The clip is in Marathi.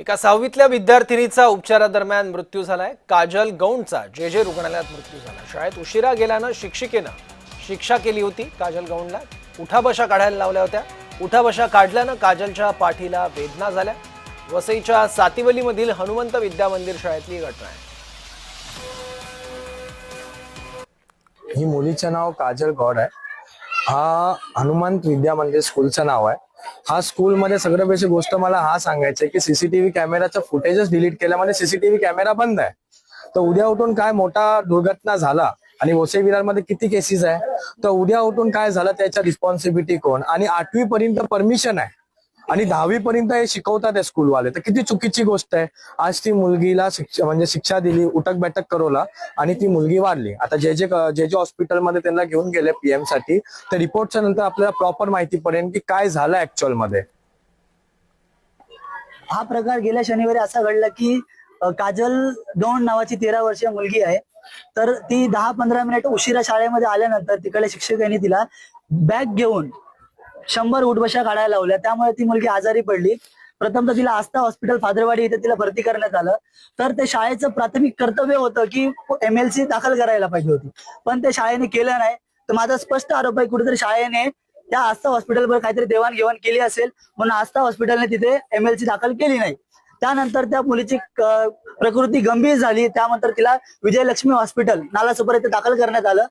एका सहावीतल्या विद्यार्थिनीचा उपचारादरम्यान मृत्यू झालाय. काजल गौंडचा जे जे रुग्णालयात मृत्यू झाला. शाळेत उशिरा गेल्यानं शिक्षिकेनं शिक्षा केली होती काजल गौंडला. उठाबशा काढायला लावल्या होत्या. उठाबशा काढल्यानं काजलच्या पाठीला वेदना झाल्या. वसईच्या सातिवलीमधील हनुमंत विद्या मंदिर शाळेतली घटना आहे. ही मुलीचं नाव काजल गौड आहे. हा हनुमंत विद्या मंदिर स्कूलचं नाव आहे. हा स्कूलमध्ये सगळं बेसिक गोष्ट मला हा सांगायचं आहे की सीसीटीव्ही कॅमेराचं फुटेजच डिलीट केल्यामध्ये सीसीटीव्ही कॅमेरा बंद आहे. तर उद्या उठून काय मोठा दुर्घटना झाला आणि वसई विरारमध्ये किती केसेस आहे? तर उद्या उठून काय झालं? त्याच्या रिस्पॉन्सिबिलिटी कोण? आणि आठवी पर्यंत परमिशन आहे. आणि दहावी पर्यंत हे शिकवतात आहे स्कूलवाले तर किती चुकीची गोष्ट आहे. आज ती मुलगीला शिक्षा म्हणजे शिक्षा दिली उठक बैठक करवला आणि ती मुलगी वाढली. आता जे जे जे जे हॉस्पिटलमध्ये त्यांना घेऊन गेले पीएमसाठी तर रिपोर्टच्या नंतर आपल्याला प्रॉपर माहिती पडेल की काय झालं ऍक्च्युअलमध्ये. हा प्रकार गेल्या शनिवारी असा घडला की काजल दोन नावाची तेरा वर्षीय मुलगी आहे. तर ती दहा पंधरा मिनिट उशिरा शाळेमध्ये आल्यानंतर तिकडे शिक्षकांनी तिला बॅग घेऊन शंभर उठबशा काढायला लावल्या. त्यामुळे ती मुलगी आजारी पडली. प्रथमतः तिला आस्था हॉस्पिटल फादरवाडी इथे तिला भरती करण्यात आलं. तर ते शाळेचं प्राथमिक कर्तव्य होतं की एमएलसी दाखल करायला पाहिजे होती. पण ते शाळेने केलं नाही. तर माझा स्पष्ट आरोप आहे कुठेतरी शाळेने त्या आस्था हॉस्पिटलवर काहीतरी देवाणघेवाण केली असेल म्हणून आस्था हॉस्पिटलने तिथे एमएलसी दाखल केली नाही. त्यानंतर त्या मुलीची प्रकृती गंभीर झाली. त्यानंतर तिला विजयलक्ष्मी हॉस्पिटल नालासोपर इथे दाखल करण्यात आलं.